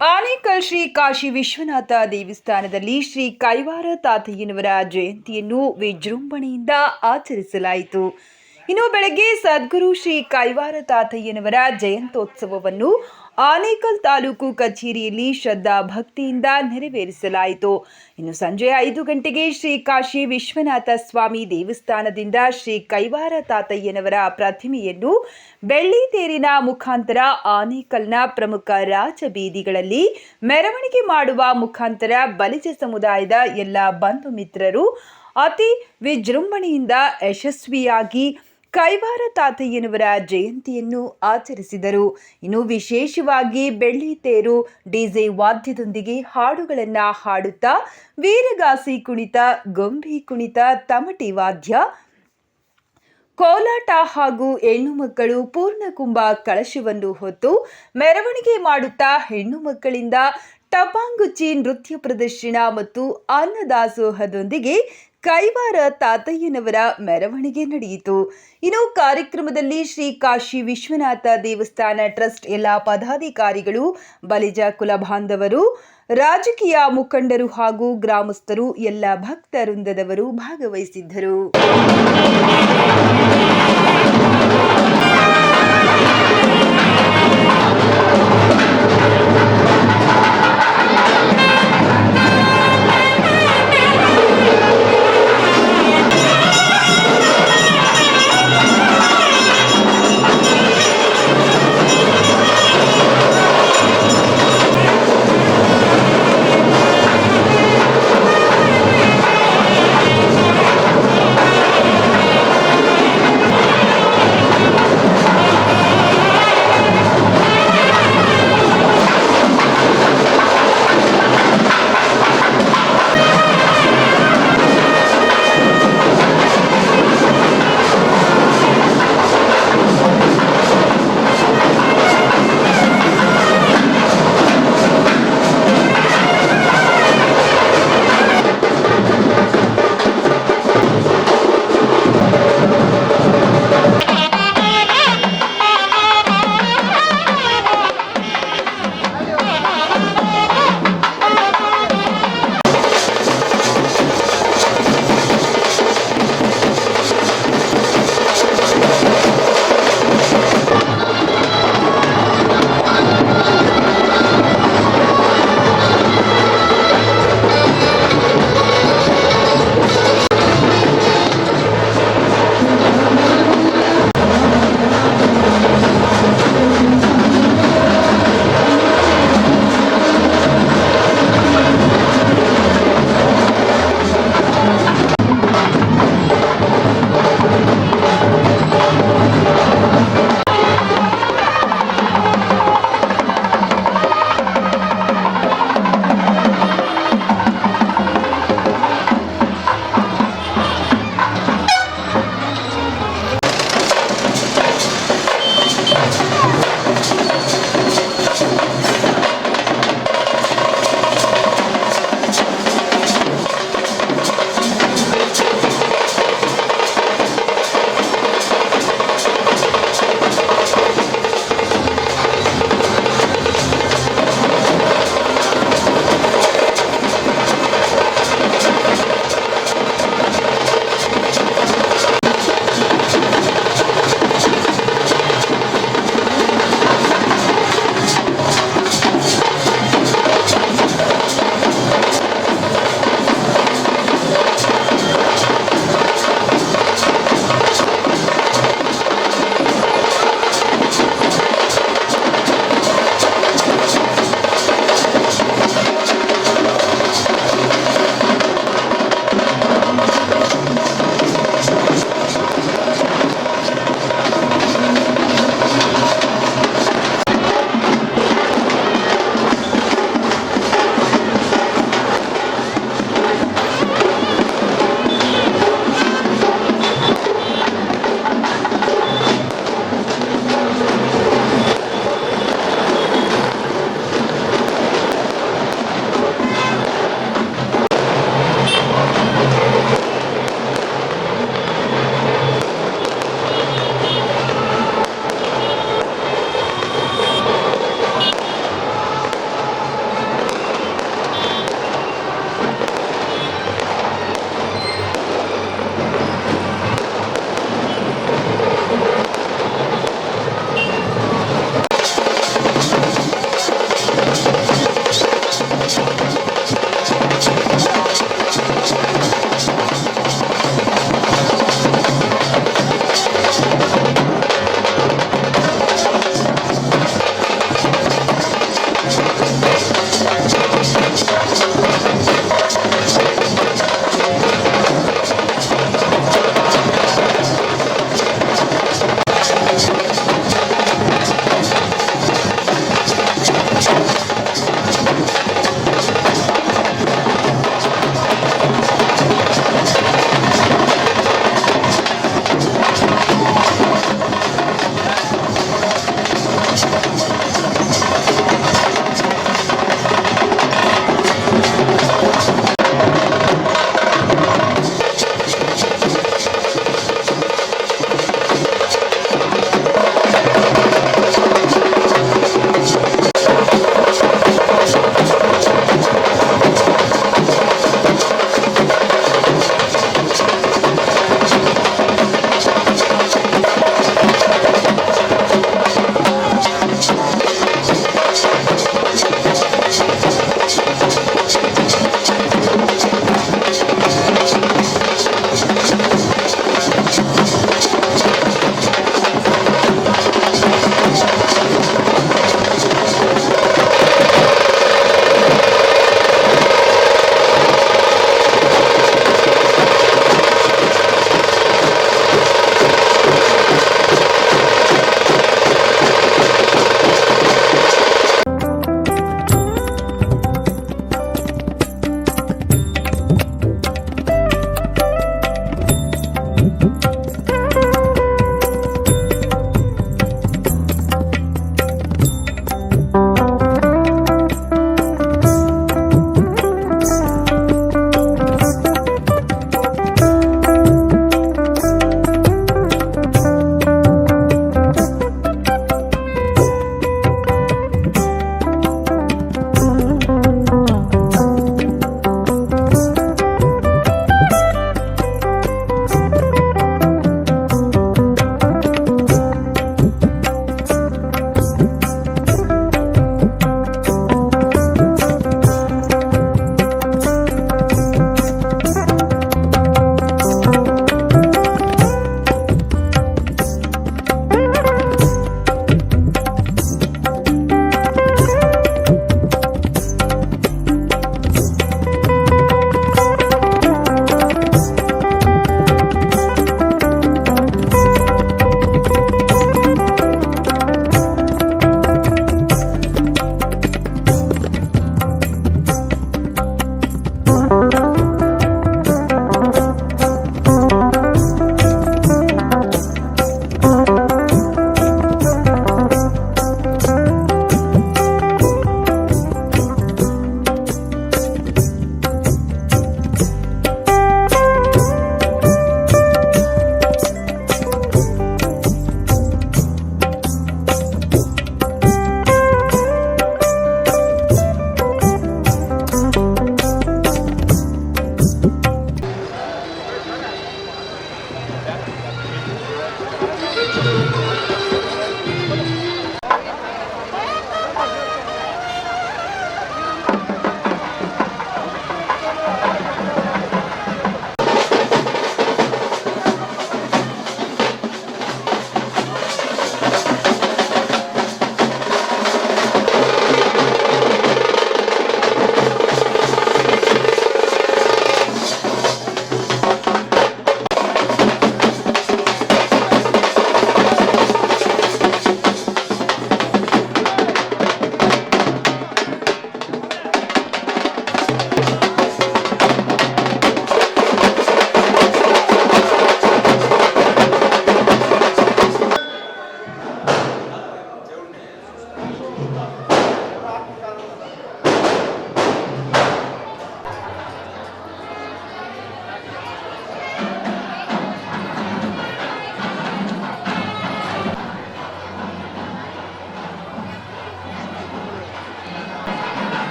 ಆನೇಕಲ್ ಶ್ರೀ ಕಾಶಿ ವಿಶ್ವನಾಥ ದೇವಸ್ಥಾನದಲ್ಲಿ ಶ್ರೀ ಕೈವಾರ ತಾತಯ್ಯನವರ ಜಯಂತಿಯನ್ನು ವಿಜೃಂಭಣೆಯಿಂದ ಆಚರಿಸಲಾಯಿತು. ಇನ್ನು ಬೆಳಗ್ಗೆ ಸದ್ಗುರು ಶ್ರೀ ಕೈವಾರ ತಾತಯ್ಯನವರ ಜಯಂತ್ಯೋತ್ಸವವನ್ನು ಆನೇಕಲ್ ತಾಲೂಕು ಕಚೇರಿಯಲ್ಲಿ ಶ್ರದ್ಧಾ ಭಕ್ತಿಯಿಂದ ನೆರವೇರಿಸಲಾಯಿತು. ಇನ್ನು ಸಂಜೆ ಐದು ಗಂಟೆಗೆ ಶ್ರೀ ಕಾಶಿ ವಿಶ್ವನಾಥ ಸ್ವಾಮಿ ದೇವಸ್ಥಾನದಿಂದ ಶ್ರೀ ಕೈವಾರ ತಾತಯ್ಯನವರ ಪ್ರತಿಮೆಯನ್ನು ಬೆಳ್ಳಿ ತೇರಿನ ಮುಖಾಂತರ ಆನೇಕಲ್ನ ಪ್ರಮುಖ ರಾಜಬೀದಿಗಳಲ್ಲಿ ಮೆರವಣಿಗೆ ಮಾಡುವ ಮುಖಾಂತರ ಬಲಿಜ ಸಮುದಾಯದ ಎಲ್ಲ ಬಂಧು ಮಿತ್ರರು ಅತಿ ವಿಜೃಂಭಣೆಯಿಂದ ಯಶಸ್ವಿಯಾಗಿ ಕೈವಾರ ತಾತಯ್ಯನವರ ಜಯಂತಿಯನ್ನು ಆಚರಿಸಿದರು. ಇನ್ನು ವಿಶೇಷವಾಗಿ ಬೆಳ್ಳಿ ತೇರು ಡಿಜೆ ವಾದ್ಯದೊಂದಿಗೆ ಹಾಡುಗಳನ್ನು ಹಾಡುತ್ತಾ ವೀರಗಾಸಿ ಕುಣಿತ, ಗೊಂಬಿ ಕುಣಿತ, ತಮಟಿ ವಾದ್ಯ, ಕೋಲಾಟ ಹಾಗೂ ಹೆಣ್ಣು ಮಕ್ಕಳು ಪೂರ್ಣಕುಂಭ ಕಳಶವನ್ನು ಹೊತ್ತು ಮೆರವಣಿಗೆ ಮಾಡುತ್ತಾ ಹೆಣ್ಣು ಮಕ್ಕಳಿಂದ ಟಪಾಂಗುಚಿ ನೃತ್ಯ ಪ್ರದರ್ಶನ ಮತ್ತು ಅನ್ನದಾಸೋಹದೊಂದಿಗೆ ಕೈವಾರ ತಾತಯ್ಯನವರ ಮೆರವಣಿಗೆ ನಡೆಯಿತು. ಇನ್ನು ಕಾರ್ಯಕ್ರಮದಲ್ಲಿ ಶ್ರೀ ಕಾಶಿ ವಿಶ್ವನಾಥ ದೇವಸ್ಥಾನ ಟ್ರಸ್ಟ್ ಎಲ್ಲ ಪದಾಧಿಕಾರಿಗಳು, ಬಲಿಜ ಕುಲ ಬಾಂಧವರು, ರಾಜಕೀಯ ಮುಖಂಡರು ಹಾಗೂ ಗ್ರಾಮಸ್ಥರು, ಎಲ್ಲ ಭಕ್ತ ವೃಂದದವರು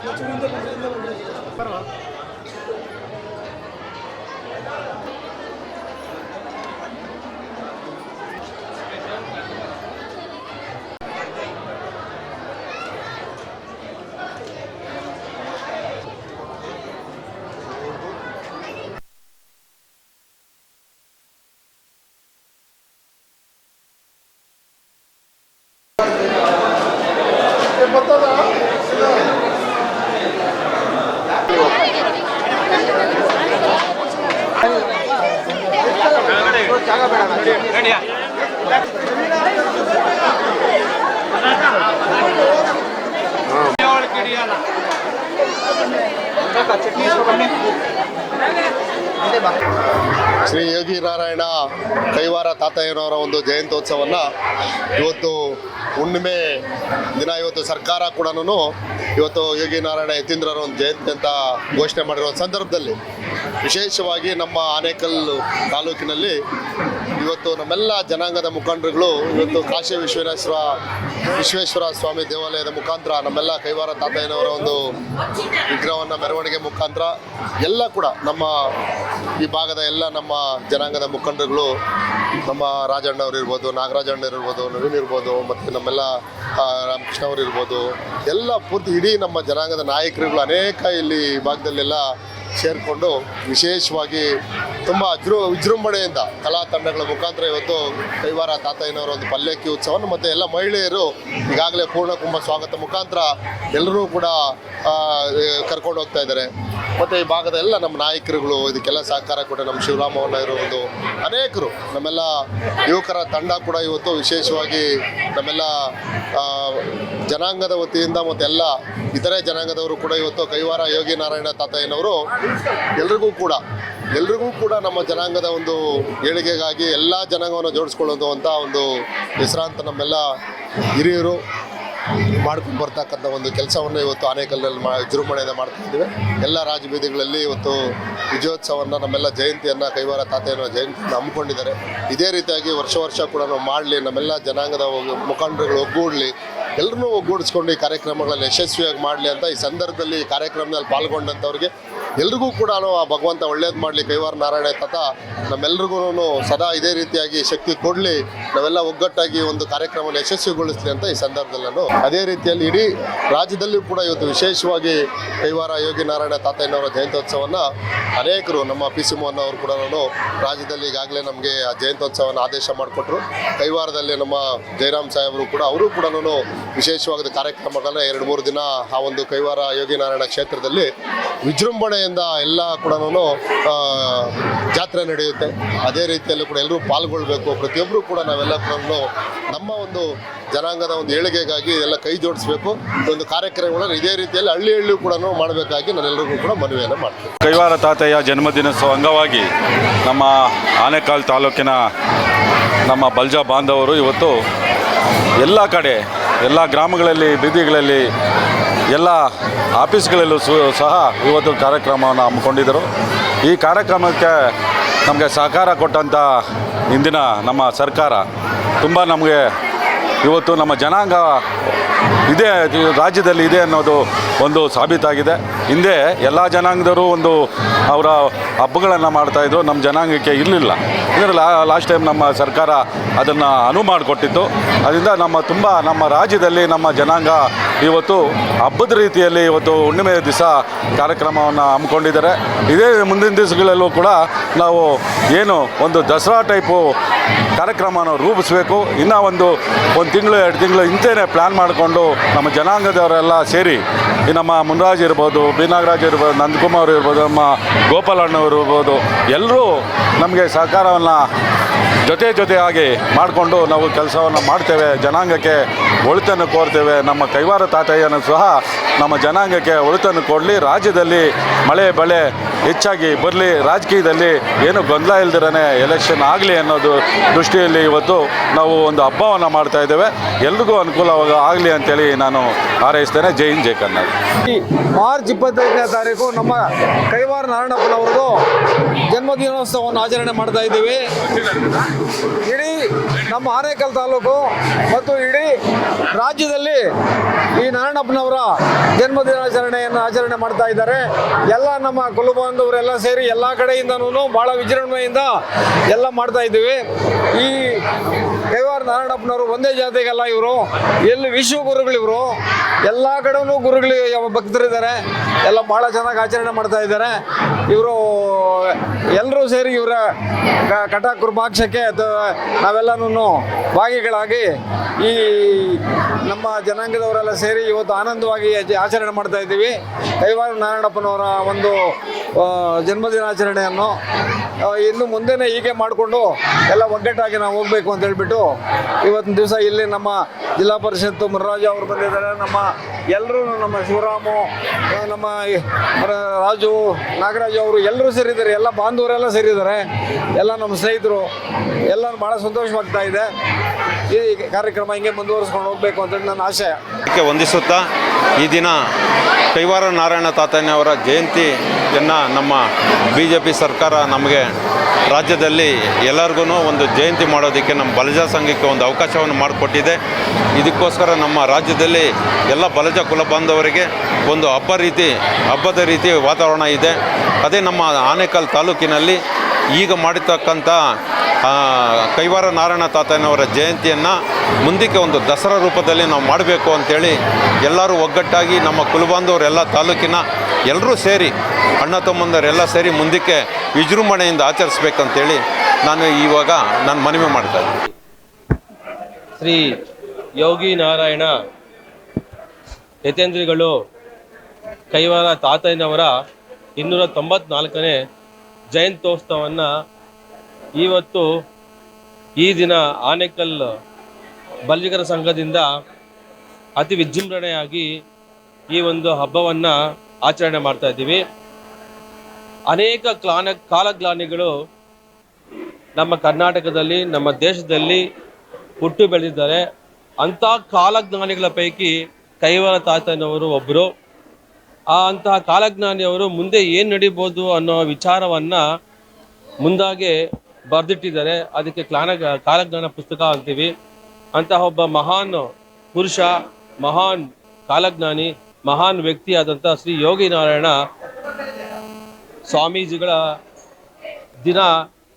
ಭಾಗವಹಿಸಿದ್ದರು ಶ್ರೀ ಯೋಗಿ ನಾರಾಯಣ, ಕೈವಾರ ತಾತಯ್ಯನವರ ಒಂದು ಜಯಂತ್ಯೋತ್ಸವವನ್ನು ಇವತ್ತು ಹುಣ್ಣಿಮೆ ದಿನ ಇವತ್ತು ಸರ್ಕಾರ ಕೂಡ ಇವತ್ತು ಯೋಗಿ ನಾರಾಯಣ ಯತೀಂದ್ರರ ಒಂದು ಜಯಂತಿ ಅಂತ ಘೋಷಣೆ ಮಾಡಿರೋ ಸಂದರ್ಭದಲ್ಲಿ ವಿಶೇಷವಾಗಿ ನಮ್ಮ ಆನೇಕಲ್ ತಾಲೂಕಿನಲ್ಲಿ ಇವತ್ತು ನಮ್ಮೆಲ್ಲ ಜನಾಂಗದ ಮುಖಂಡರುಗಳು ಇವತ್ತು ಕಾಶಿ ವಿಶ್ವೇಶ್ವರ ವಿಶ್ವೇಶ್ವರ ಸ್ವಾಮಿ ದೇವಾಲಯದ ಮುಖಾಂತರ ನಮ್ಮೆಲ್ಲ ಕೈವಾರ ತಾತಯ್ಯನವರ ಒಂದು ವಿಗ್ರಹವನ್ನು ಮೆರವಣಿಗೆ ಮುಖಾಂತರ ಎಲ್ಲ ಕೂಡ ನಮ್ಮ ಈ ಭಾಗದ ಎಲ್ಲ ನಮ್ಮ ಜನಾಂಗದ ಮುಖಂಡರುಗಳು ನಮ್ಮ ರಾಜಣ್ಣವ್ರು ಇರ್ಬೋದು ನಾಗರಾಜಣ್ಣ ಇರ್ಬೋದು, ನವೀನ್ ಇರ್ಬೋದು, ಮತ್ತು ನಮ್ಮೆಲ್ಲ ರಾಮಕೃಷ್ಣ ಅವರು ಇರ್ಬೋದು, ಎಲ್ಲ ಪೂರ್ತಿ ಇಡೀ ನಮ್ಮ ಜನಾಂಗದ ನಾಯಕರುಗಳು ಅನೇಕ ಇಲ್ಲಿ ಭಾಗದಲ್ಲೆಲ್ಲ ಸೇರಿಕೊಂಡು ವಿಶೇಷವಾಗಿ ತುಂಬ ಅಜೃ ವಿಜೃಂಭಣೆಯಿಂದ ಕಲಾ ತಂಡಗಳ ಮುಖಾಂತರ ಇವತ್ತು ಕೈವಾರ ತಾತಯ್ಯನವರ ಒಂದು ಪಲ್ಲಕ್ಕಿ ಉತ್ಸವವನ್ನು ಮತ್ತು ಎಲ್ಲ ಮಹಿಳೆಯರು ಈಗಾಗಲೇ ಪೂರ್ಣ ಕುಂಭ ಸ್ವಾಗತ ಮುಖಾಂತರ ಎಲ್ಲರೂ ಕೂಡ ಕರ್ಕೊಂಡು ಹೋಗ್ತಾ ಇದ್ದಾರೆ. ಮತ್ತು ಈ ಭಾಗದ ಎಲ್ಲ ನಮ್ಮ ನಾಯಕರುಗಳು, ಇದಕ್ಕೆಲ್ಲ ಸಹಕಾರ ಕೊಟ್ಟ ನಮ್ಮ ಶಿವರಾಮವನ್ನ ಇರುವುದು ಅನೇಕರು, ನಮ್ಮೆಲ್ಲ ಯುವಕರ ತಂಡ ಕೂಡ ಇವತ್ತು ವಿಶೇಷವಾಗಿ ನಮ್ಮೆಲ್ಲ ಜನಾಂಗದ ವತಿಯಿಂದ ಮತ್ತು ಎಲ್ಲ ಇತರೆ ಜನಾಂಗದವರು ಕೂಡ ಇವತ್ತು ಕೈವಾರ ಯೋಗಿ ನಾರಾಯಣ ತಾತಯ್ಯನವರು ಎಲ್ರಿಗೂ ಕೂಡ ಎಲ್ರಿಗೂ ಕೂಡ ನಮ್ಮ ಜನಾಂಗದ ಒಂದು ಏಳಿಗೆಗಾಗಿ ಎಲ್ಲ ಜನಾಂಗವನ್ನು ಜೋಡಿಸ್ಕೊಳ್ಳೋದು ಅಂತ ಒಂದು ಹೆಸರಾಂತ ನಮ್ಮೆಲ್ಲ ಹಿರಿಯರು ಮಾಡ್ಕೊಂಡು ಬರ್ತಕ್ಕಂಥ ಒಂದು ಕೆಲಸವನ್ನು ಇವತ್ತು ಆನೇಕಲ್ನಲ್ಲಿ ಮಾ ವಿಜೃಂಭಣೆಯಿಂದ ಮಾಡ್ತಾ ಇದ್ದೀವಿ. ಎಲ್ಲ ರಾಜಬೀದಿಗಳಲ್ಲಿ ಇವತ್ತು ವಿಜಯೋತ್ಸವವನ್ನು ನಮ್ಮೆಲ್ಲ ಜಯಂತಿಯನ್ನು, ಕೈವಾರ ತಾತೆಯನ್ನು ಜಯಂತಿಯನ್ನು ಹಮ್ಮಿಕೊಂಡಿದ್ದಾರೆ. ಇದೇ ರೀತಿಯಾಗಿ ವರ್ಷ ವರ್ಷ ಕೂಡ ನಾವು ಮಾಡಲಿ, ನಮ್ಮೆಲ್ಲ ಜನಾಂಗದ ಮುಖಂಡರುಗಳು ಒಗ್ಗೂಡಲಿ, ಎಲ್ಲರನ್ನೂ ಒಗ್ಗೂಡಿಸ್ಕೊಂಡು ಈ ಕಾರ್ಯಕ್ರಮಗಳಲ್ಲಿ ಯಶಸ್ವಿಯಾಗಿ ಮಾಡಲಿ ಅಂತ ಈ ಸಂದರ್ಭದಲ್ಲಿ ಈ ಕಾರ್ಯಕ್ರಮದಲ್ಲಿ ಪಾಲ್ಗೊಂಡಂಥವ್ರಿಗೆ ಎಲ್ರಿಗೂ ಕೂಡ ಆ ಭಗವಂತ ಒಳ್ಳೇದು ಮಾಡಲಿ. ಕೈವಾರ ನಾರಾಯಣ ತಾತ ನಮ್ಮೆಲ್ರಿಗೂ ಸದಾ ಇದೇ ರೀತಿಯಾಗಿ ಶಕ್ತಿ ಕೊಡಲಿ. ನಾವೆಲ್ಲ ಒಗ್ಗಟ್ಟಾಗಿ ಒಂದು ಕಾರ್ಯಕ್ರಮವನ್ನು ಯಶಸ್ವಿಗೊಳಿಸಲಿ ಅಂತ ಈ ಸಂದರ್ಭದಲ್ಲಿ ನಾನು ಅದೇ ರೀತಿಯಲ್ಲಿ ಇಡೀ ರಾಜ್ಯದಲ್ಲೂ ಕೂಡ ಇವತ್ತು ವಿಶೇಷವಾಗಿ ಕೈವಾರ ಯೋಗಿ ನಾರಾಯಣ ತಾತಯ್ಯನವರ ಜಯಂತ್ಯೋತ್ಸವವನ್ನು ಅನೇಕರು ನಮ್ಮ ಪಿ ಸಿ ಮೋಹನ್ ಕೂಡ ರಾಜ್ಯದಲ್ಲಿ ಈಗಾಗಲೇ ನಮಗೆ ಆ ಜಯಂತ್ಯೋತ್ಸವವನ್ನು ಆದೇಶ ಮಾಡಿಕೊಟ್ರು. ಕೈವಾರದಲ್ಲಿ ನಮ್ಮ ಜಯರಾಮ್ ಸಾಹೇಬರು ಕೂಡ, ಅವರು ಕೂಡ ವಿಶೇಷವಾದ ಕಾರ್ಯಕ್ರಮಗಳನ್ನ ಎರಡು ಮೂರು ದಿನ ಆ ಒಂದು ಕೈವಾರ ಯೋಗಿ ನಾರಾಯಣ ಕ್ಷೇತ್ರದಲ್ಲಿ ವಿಜೃಂಭಣೆಯಿಂದ ಎಲ್ಲ ಕೂಡ ಜಾತ್ರೆ ನಡೆಯುತ್ತೆ. ಅದೇ ರೀತಿಯಲ್ಲಿ ಕೂಡ ಎಲ್ಲರೂ ಪಾಲ್ಗೊಳ್ಬೇಕು. ಪ್ರತಿಯೊಬ್ಬರು ಕೂಡ ನಾವೆಲ್ಲ ಕೂಡ ನಮ್ಮ ಒಂದು ಜನಾಂಗದ ಒಂದು ಏಳಿಗೆಗಾಗಿ ಎಲ್ಲ ಕೈ ಜೋಡಿಸ್ಬೇಕು. ಒಂದು ಕಾರ್ಯಕ್ರಮಗಳನ್ನು ಇದೇ ರೀತಿಯಲ್ಲಿ ಹಳ್ಳಿ ಹಳ್ಳಿ ಕೂಡ ಮಾಡಬೇಕಾಗಿ ನಾನೆಲ್ಲರಿಗೂ ಕೂಡ ಮನವಿಯನ್ನು ಮಾಡ್ತೀನಿ ಕೈವಾರ ತಾತಯ್ಯ ಜನ್ಮದಿನೋತ್ಸವ ಅಂಗವಾಗಿ ನಮ್ಮ ಆನೇಕಾಲ್ ತಾಲೂಕಿನ ನಮ್ಮ ಬಲ್ಜಾ ಬಾಂಧವರು ಇವತ್ತು ಎಲ್ಲ ಕಡೆ, ಎಲ್ಲ ಗ್ರಾಮಗಳಲ್ಲಿ ಬೀದಿಗಳಲ್ಲಿ ಎಲ್ಲ ಆಫೀಸ್ಗಳಲ್ಲೂ ಸಹ ಇವತ್ತು ಕಾರ್ಯಕ್ರಮವನ್ನು ಹಮ್ಮಿಕೊಂಡಿದ್ದರು. ಈ ಕಾರ್ಯಕ್ರಮಕ್ಕೆ ನಮಗೆ ಸಹಕಾರ ಕೊಟ್ಟಂಥ ಇಂದಿನ ನಮ್ಮ ಸರ್ಕಾರ ತುಂಬ ನಮಗೆ ಇವತ್ತು ನಮ್ಮ ಜನಾಂಗ ಇದೆ ರಾಜ್ಯದಲ್ಲಿ ಇದೆ ಅನ್ನೋದು ಒಂದು ಸಾಬೀತಾಗಿದೆ. ಹಿಂದೆ ಎಲ್ಲ ಜನಾಂಗದವರು ಒಂದು ಅವರ ಹಬ್ಬಗಳನ್ನು ಮಾಡ್ತಾಯಿದ್ರು ನಮ್ಮ ಜನಾಂಗಕ್ಕೆ ಇರಲಿಲ್ಲ. ಅಂದರೆ ಲಾ ಲಾಸ್ಟ್ ಟೈಮ್ ನಮ್ಮ ಸರ್ಕಾರ ಅದನ್ನು ಅನುವು ಮಾಡಿಕೊಟ್ಟಿತ್ತು. ಅದರಿಂದ ನಮ್ಮ ತುಂಬ, ನಮ್ಮ ರಾಜ್ಯದಲ್ಲಿ ನಮ್ಮ ಜನಾಂಗ ಇವತ್ತು ಹಬ್ಬದ ರೀತಿಯಲ್ಲಿ ಇವತ್ತು ಹುಣ್ಣಿಮೆ ದಿವಸ ಕಾರ್ಯಕ್ರಮವನ್ನು ಹಮ್ಮಿಕೊಂಡಿದ್ದಾರೆ. ಇದೇ ಮುಂದಿನ ದಿವಸಗಳಲ್ಲೂ ಕೂಡ ನಾವು ಏನು ಒಂದು ದಸರಾ ಟೈಪು ಕಾರ್ಯಕ್ರಮನ ರೂಪಿಸಬೇಕು. ಇನ್ನೂ ಒಂದು ಒಂದು ತಿಂಗಳು, ಎರಡು ತಿಂಗಳು ಇಂತೇನೆ ಪ್ಲ್ಯಾನ್ ಮಾಡಿಕೊಂಡು ನಮ್ಮ ಜನಾಂಗದವರೆಲ್ಲ ಸೇರಿ, ಈ ನಮ್ಮ ಮುನ್ರಾಜ್ ಇರ್ಬೋದು ಬಿ ನಾಗರಾಜ್ ಇರ್ಬೋದು, ನಂದಕುಮಾರ್ ಇರ್ಬೋದು, ನಮ್ಮ ಗೋಪಾಲಣ್ಣವ್ರು ಇರ್ಬೋದು, ಎಲ್ಲರೂ ನಮಗೆ ಸಹಕಾರವನ್ನು ಜೊತೆ ಜೊತೆಯಾಗಿ ಮಾಡಿಕೊಂಡು ನಾವು ಕೆಲಸವನ್ನು ಮಾಡ್ತೇವೆ, ಜನಾಂಗಕ್ಕೆ ಒಳಿತನ್ನು ಕೋರ್ತೇವೆ. ನಮ್ಮ ಕೈವಾರ ತಾತಯ್ಯನೂ ಸಹ ನಮ್ಮ ಜನಾಂಗಕ್ಕೆ ಒಳಿತನ್ನು ಕೊಡಲಿ. ರಾಜ್ಯದಲ್ಲಿ ಮಳೆ, ಬೆಳೆ ಹೆಚ್ಚಾಗಿ ಬರಲಿ. ರಾಜಕೀಯದಲ್ಲಿ ಏನು ಗೊಂದಲ ಇಲ್ದಿರೇ ಎಲೆಕ್ಷನ್ ಆಗಲಿ ಅನ್ನೋದು ದೃಷ್ಟಿಯಲ್ಲಿ ಇವತ್ತು ನಾವು ಒಂದು ಹಬ್ಬವನ್ನು ಮಾಡ್ತಾ ಇದ್ದೇವೆ. ಎಲ್ರಿಗೂ ಅನುಕೂಲವಾಗ ಆಗಲಿ ಅಂತೇಳಿ ನಾನು ಹಾರೈಸ್ತೇನೆ. ಜೈ ಹಿಂದ್, ಜೈ ಕನ್ನಡ. ಮಾರ್ಚ್ ಇಪ್ಪತ್ತೈದನೇ ತಾರೀಕು ನಮ್ಮ ಕೈವಾರ ನಾರಾಯಣಪ್ಪನವ್ರದ್ದು ಜನ್ಮದಿನೋತ್ಸವವನ್ನು ಆಚರಣೆ ಮಾಡ್ತಾ ಇದ್ದೀವಿ. ಇಡೀ ನಮ್ಮ ಆನೇಕಲ್ ತಾಲೂಕು ಮತ್ತು ಇಡೀ ರಾಜ್ಯದಲ್ಲಿ ಈ ನಾರಾಯಣಪ್ಪನವರ ಜನ್ಮದಿನಾಚರಣೆಯನ್ನು ಆಚರಣೆ ಮಾಡ್ತಾ ಇದ್ದಾರೆ. ಎಲ್ಲ ನಮ್ಮ ಕುಲಬಾಂಧವರೆಲ್ಲ ಸೇರಿ ಎಲ್ಲ ಕಡೆಯಿಂದನೂ ಭಾಳ ವಿಜೃಂಭಣೆಯಿಂದ ಎಲ್ಲ ಮಾಡ್ತಾ ಇದ್ದೀವಿ. ಈ ಕೈವಾರ ನಾರಾಯಣಪ್ಪನವರು ಒಂದೇ ಜಾತಿಗೆಲ್ಲ ಇವರು. ಎಲ್ಲಿ ವಿಶ್ವ ಗುರುಗಳಿವರು ಎಲ್ಲ ಕಡೆನೂ ಗುರುಗಳು ಭಕ್ತರಿದ್ದಾರೆ. ಎಲ್ಲ ಭಾಳ ಚೆನ್ನಾಗಿ ಆಚರಣೆ ಮಾಡ್ತಾ ಇದ್ದಾರೆ. ಇವರು ಎಲ್ಲರೂ ಸೇರಿ ಇವರ ಕಟ ಕುರ್ಮಾಕ್ಷಕ್ಕೆ ಅಥವಾ ನಾವೆಲ್ಲನೂ ಭಾಗಿಗಳಾಗಿ ಈ ನಮ್ಮ ಜನಾಂಗದವರೆಲ್ಲ ಸೇರಿ ಇವತ್ತು ಆನಂದವಾಗಿ ಆಚರಣೆ ಮಾಡ್ತಾ ಇದ್ದೀವಿ. ಕೈವಾರ ನಾರಾಯಣಪ್ಪನವರ ಒಂದು ಜನ್ಮದಿನಾಚರಣೆಯನ್ನು ಇನ್ನು ಮುಂದೆನೇ ಹೀಗೆ ಮಾಡಿಕೊಂಡು ಎಲ್ಲ ಒಗ್ಗಟ್ಟಾಗಿ ನಾವು ಹೋಗಬೇಕು ಅಂತ ಹೇಳ್ಬಿಟ್ಟು ಇವತ್ತಿನ ದಿವಸ ಇಲ್ಲಿ ನಮ್ಮ ಜಿಲ್ಲಾ ಪರಿಷತ್ತು ಮುರರಾಜ ಅವರು ಬಂದಿದ್ದಾರೆ. ನಮ್ಮ ಎಲ್ಲರೂ ನಮ್ಮ ಶಿವರಾಮು ನಮ್ಮ ರಾಜು ನಾಗರಾಜು ಅವರು ಎಲ್ಲರೂ ಸೇರಿದ್ದಾರೆ. ಎಲ್ಲ ಬಾಂಧವರೆಲ್ಲ ಸೇರಿದ್ದಾರೆ. ಎಲ್ಲ ನಮ್ಮ ಸ್ನೇಹಿತರು ಎಲ್ಲ ಭಾಳ ಸಂತೋಷವಾಗ್ತಾ ಇದೆ. ಈ ಕಾರ್ಯಕ್ರಮ ಹಿಂಗೆ ಮುಂದುವರಿಸ್ಕೊಂಡು ಹೋಗಬೇಕು ಅಂತ ನನ್ನ ಆಶಯ. ಅದಕ್ಕೆ ವಂದಿಸುತ್ತಾ ಈ ದಿನ ಕೈವಾರ ನಾರಾಯಣ ತಾತಯ್ಯನವರ ಜಯಂತಿಯನ್ನು ನಮ್ಮ ಬಿ ಜೆ ಪಿ ಸರ್ಕಾರ ನಮಗೆ ರಾಜ್ಯದಲ್ಲಿ ಎಲ್ಲರಿಗೂ ಒಂದು ಜಯಂತಿ ಮಾಡೋದಕ್ಕೆ ನಮ್ಮ ಬಲಜ ಸಂಘಕ್ಕೆ ಒಂದು ಅವಕಾಶವನ್ನು ಮಾಡಿಕೊಟ್ಟಿದೆ. ಇದಕ್ಕೋಸ್ಕರ ನಮ್ಮ ರಾಜ್ಯದಲ್ಲಿ ಎಲ್ಲ ಬಲಜ ಕುಲ ಬಾಂಧವರಿಗೆ ಒಂದು ಹಬ್ಬ ರೀತಿ, ಹಬ್ಬದ ರೀತಿ ವಾತಾವರಣ ಇದೆ. ಅದೇ ನಮ್ಮ ಆನೇಕಲ್ ತಾಲೂಕಿನಲ್ಲಿ ಈಗ ಮಾಡಿರ್ತಕ್ಕಂಥ ಕೈವಾರ ನಾರಾಯಣ ತಾತಯ್ಯನವರ ಜಯಂತಿಯನ್ನು ಮುಂದಕ್ಕೆ ಒಂದು ದಸರಾ ರೂಪದಲ್ಲಿ ನಾವು ಮಾಡಬೇಕು ಅಂತೇಳಿ ಎಲ್ಲರೂ ಒಗ್ಗಟ್ಟಾಗಿ ನಮ್ಮ ಕುಲಬಾಂಧವರೆಲ್ಲ ತಾಲೂಕಿನ ಎಲ್ಲರೂ ಸೇರಿ, ಅಣ್ಣ ತಮ್ಮಂದರೆಲ್ಲ ಸೇರಿ ಮುಂದಕ್ಕೆ ವಿಜೃಂಭಣೆಯಿಂದ ಆಚರಿಸ್ಬೇಕಂತೇಳಿ ನಾನು ಇವಾಗ ನಾನು ಮನವಿ ಮಾಡ್ತಾ ಶ್ರೀ ಯೋಗಿ ನಾರಾಯಣ ಯತೇಂದ್ರಿಗಳು ಕೈವಾರ ತಾತಯ್ಯನವರ ಇನ್ನೂರ ತೊಂಬತ್ನಾಲ್ಕನೇ ಜಯಂತ್ಯೋತ್ಸವವನ್ನು ಇವತ್ತು ಈ ದಿನ ಆನೇಕಲ್ ಬಲ್ಲಿಗರ ಸಂಘದಿಂದ ಅತಿ ವಿಜೃಂಭಣೆಯಾಗಿ ಈ ಒಂದು ಹಬ್ಬವನ್ನು ಆಚರಣೆ ಮಾಡ್ತಾ ಇದ್ದೀವಿ. ಅನೇಕ ಕ್ಲಾನ, ಕಾಲಗ್ಲಾನಿಗಳು ನಮ್ಮ ಕರ್ನಾಟಕದಲ್ಲಿ, ನಮ್ಮ ದೇಶದಲ್ಲಿ ಹುಟ್ಟು ಬೆಳೆದಿದ್ದಾರೆ. ಅಂಥ ಕಾಲಜ್ಞಾನಿಗಳ ಪೈಕಿ ಕೈವಾರ ತಾತನವರು ಒಬ್ಬರು ಆ ಅಂತಹ ಕಾಲಜ್ಞಾನಿಯವರು ಮುಂದೆ ಏನು ನಡಿಬೋದು ಅನ್ನೋ ವಿಚಾರವನ್ನು ಮುಂದಾಗೆ ಬರೆದಿಟ್ಟಿದ್ದಾರೆ. ಅದಕ್ಕೆ ಕ್ಲಾನ ಕಾಲಜ್ಞಾನ ಪುಸ್ತಕ ಅಂತೀವಿ. ಅಂತಹ ಒಬ್ಬ ಮಹಾನ್ ಪುರುಷ, ಮಹಾನ್ ಕಾಲಜ್ಞಾನಿ, ಮಹಾನ್ ವ್ಯಕ್ತಿಯಾದಂಥ ಶ್ರೀ ಯೋಗಿ ನಾರಾಯಣ ಸ್ವಾಮೀಜಿಗಳ ದಿನ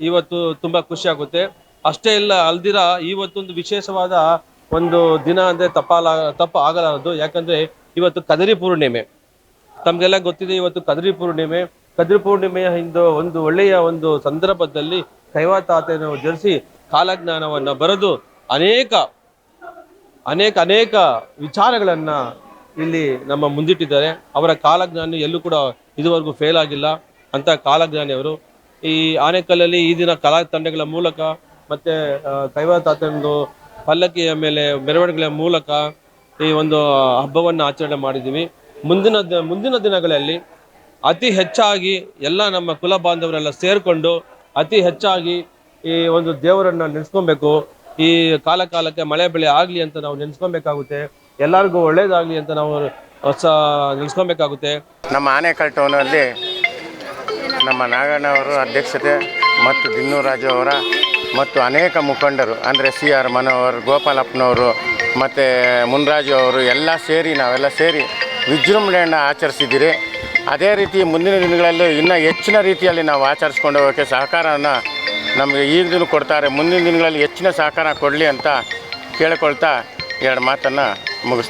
ಇವತ್ತು ತುಂಬ ಖುಷಿ ಆಗುತ್ತೆ. ಅಷ್ಟೇ ಇಲ್ಲ, ಅಲ್ದಿರ ಇವತ್ತೊಂದು ವಿಶೇಷವಾದ ಒಂದು ದಿನ ಅಂದರೆ ತಪ್ಪಾಲ ತಪ್ಪು ಆಗಲಾರದು ಯಾಕಂದರೆ ಇವತ್ತು ಕದರಿ ಪೂರ್ಣಿಮೆ. ತಮಗೆಲ್ಲ ಗೊತ್ತಿದೆ ಇವತ್ತು ಕದ್ರಿ ಪೂರ್ಣಿಮೆ. ಕದ್ರಿ ಪೂರ್ಣಿಮೆಯ ಹಿಂದೆ ಒಂದು ಒಳ್ಳೆಯ ಒಂದು ಸಂದರ್ಭದಲ್ಲಿ ಕೈವಾತಾತೆಯನ್ನು ಜರಿಸಿ ಕಾಲಜ್ಞಾನವನ್ನು ಬರೆದು ಅನೇಕ ಅನೇಕ ಅನೇಕ ವಿಚಾರಗಳನ್ನು ಇಲ್ಲಿ ನಮ್ಮ ಮುಂದಿಟ್ಟಿದ್ದಾರೆ. ಅವರ ಕಾಲಜ್ಞಾನ ಎಲ್ಲೂ ಕೂಡ ಇದುವರೆಗೂ ಫೇಲ್ ಆಗಿಲ್ಲ ಅಂತ ಕಾಲಜ್ಞಾನಿ ಅವರು. ಈ ಆನೆಕಲ್ಲಲ್ಲಿ ಈ ದಿನ ಕಲಾ ತಂಡಗಳ ಮೂಲಕ ಮತ್ತು ಕೈವಾ ತಾತನದು ಪಲ್ಲಕ್ಕಿಯ ಮೇಲೆ ಮೆರವಣಿಗೆಗಳ ಮೂಲಕ ಈ ಒಂದು ಹಬ್ಬವನ್ನು ಆಚರಣೆ ಮಾಡಿದ್ದೀವಿ. ಮುಂದಿನ ಮುಂದಿನ ದಿನಗಳಲ್ಲಿ ಅತಿ ಹೆಚ್ಚಾಗಿ ಎಲ್ಲ ನಮ್ಮ ಕುಲ ಬಾಂಧವರೆಲ್ಲ ಸೇರಿಕೊಂಡು ಅತಿ ಹೆಚ್ಚಾಗಿ ಈ ಒಂದು ದೇವರನ್ನು ನೆನೆಸ್ಕೊಬೇಕು. ಈ ಕಾಲ ಕಾಲಕ್ಕೆ ಮಳೆ ಬೆಳೆ ಆಗಲಿ ಅಂತ ನಾವು ನೆನೆಸ್ಕೊಬೇಕಾಗುತ್ತೆ. ಎಲ್ಲರಿಗೂ ಒಳ್ಳೇದಾಗಲಿ ಅಂತ ನಾವು ಹೊಸ ನೆನೆಸ್ಕೊಬೇಕಾಗುತ್ತೆ. ನಮ್ಮ ಆನೆಕಲ್ ಟೌನಲ್ಲಿ ನಮ್ಮ ಅವರು ಅಧ್ಯಕ್ಷತೆ ಮತ್ತು ದಿನ್ನೂರಾಜು ಅವರ ಮತ್ತು ಅನೇಕ ಮುಖಂಡರು, ಅಂದರೆ ಸಿ ಆರ್ ಮನೋಹರ್, ಗೋಪಾಲಪ್ಪನವರು, ಮತ್ತು ಮುನ್ರಾಜು ಅವರು ಎಲ್ಲ ಸೇರಿ, ನಾವೆಲ್ಲ ಸೇರಿ ವಿಜೃಂಭಣೆಯನ್ನು ಆಚರಿಸಿದ್ದೀರಿ. ಅದೇ ರೀತಿ ಮುಂದಿನ ದಿನಗಳಲ್ಲಿ ಇನ್ನೂ ಹೆಚ್ಚಿನ ರೀತಿಯಲ್ಲಿ ನಾವು ಆಚರಿಸ್ಕೊಂಡು ಹೋಗೋಕ್ಕೆ ಸಹಕಾರವನ್ನು ನಮಗೆ ಈಗಲೂ ಕೊಡ್ತಾರೆ. ಮುಂದಿನ ದಿನಗಳಲ್ಲಿ ಹೆಚ್ಚಿನ ಸಹಕಾರ ಕೊಡಲಿ ಅಂತ ಕೇಳಿಕೊಳ್ತಾ ಎರಡು ಮಾತನ್ನು ಮುಗಿಸ್ತೀನಿ